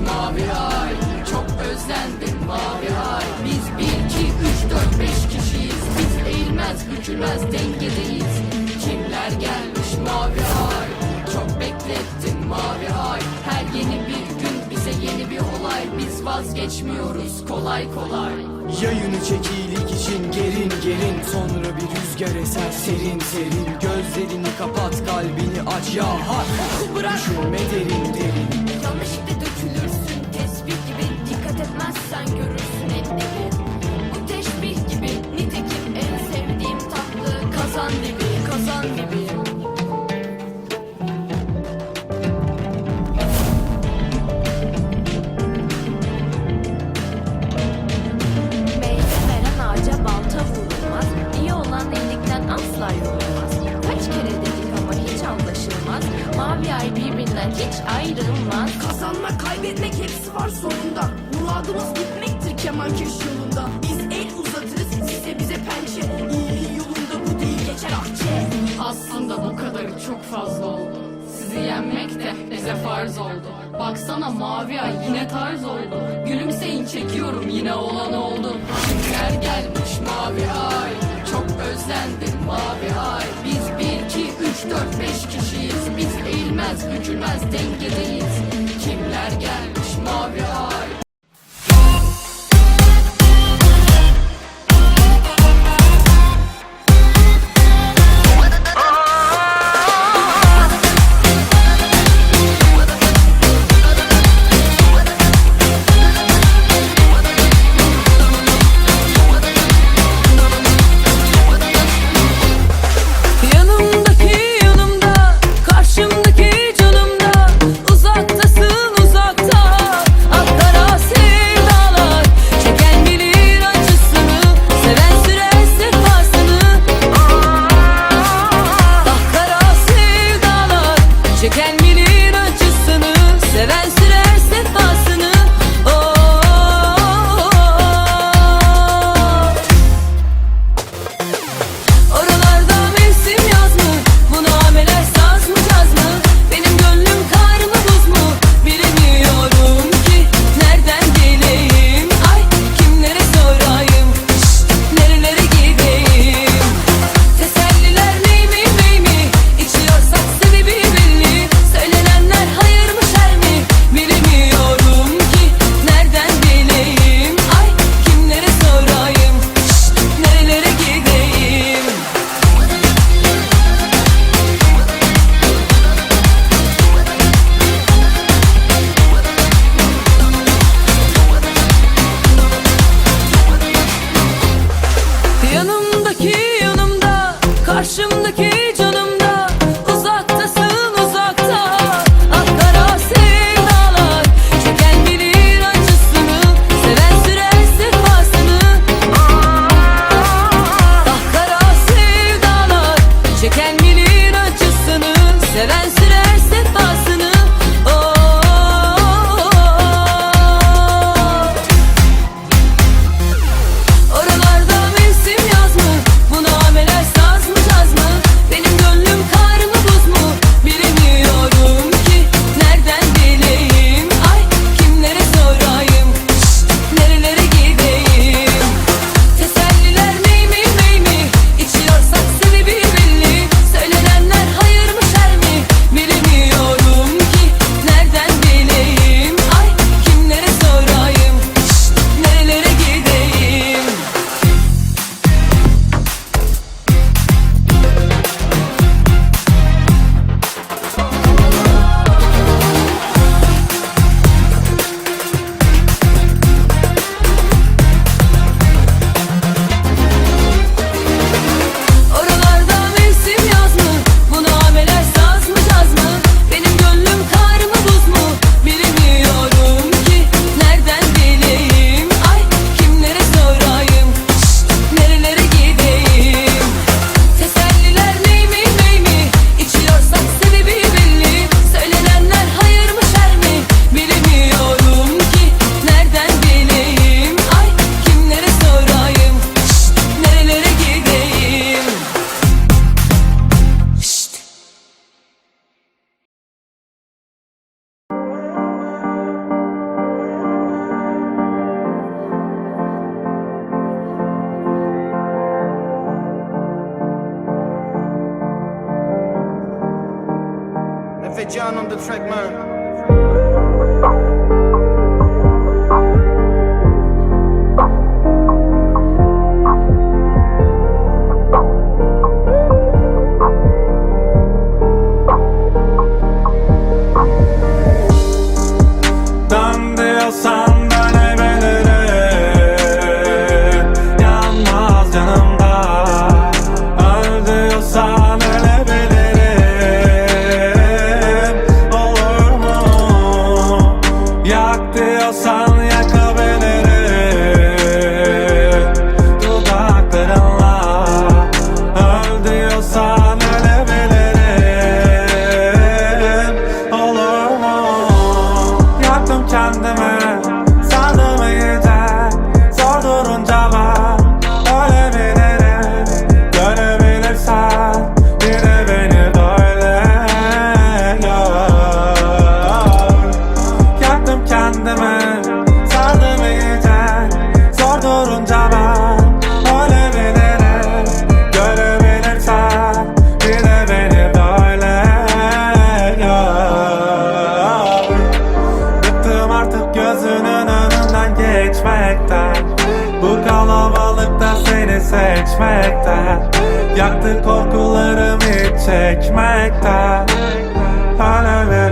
mavi ay Çok özlendim mavi ay. Biz bir, iki, üç, dört, beş kişiyiz. Biz eğilmez, bükülmez dengedeyiz. Kimler gelmiş mavi ay? Çok beklettim mavi ay. Her yeni bir gün bize yeni bir olay. Biz vazgeçmiyoruz kolay kolay. Yayını çekilik için gerin gerin Sonra bir rüzgar eser serin serin. Gözlerini kapat kalbini aç ya har Düşünme derin derin etmezsen görürsün etleri Bu teşbih gibi nitekim en sevdiğim tatlı Kazan dibi kazan dibi Meyve veren ağaca balta vurulmaz. İyi olan iyilikten asla Kaç kere dedik ama hiç anlaşılmaz. Mavi ay birbirinden hiç ayrılmaz. Kazanmak, kaybetmek hepsi var sonunda. Muradımız gitmektir kemankeş yolunda. Biz el uzatırız, size bize pençe. İyiliğin yolunda bu değil geçer akçe. Aslında bu kadarı çok fazla oldu. Sizi yenmek de bize farz oldu. Baksana mavi ay yine tarz oldu. Gülümseyin çekiyorum yine olan oldu. Kimler gelmiş mavi ay. Çok özlendim mavi ay. Biz bir, iki, üç, dört, beş kişiyiz. Biz eğilmez, bükülmez dengedeyiz. Kimler gelmiş Vejan on the track man. geçmekten Yaktı korkularım hiç çekmekten Alevi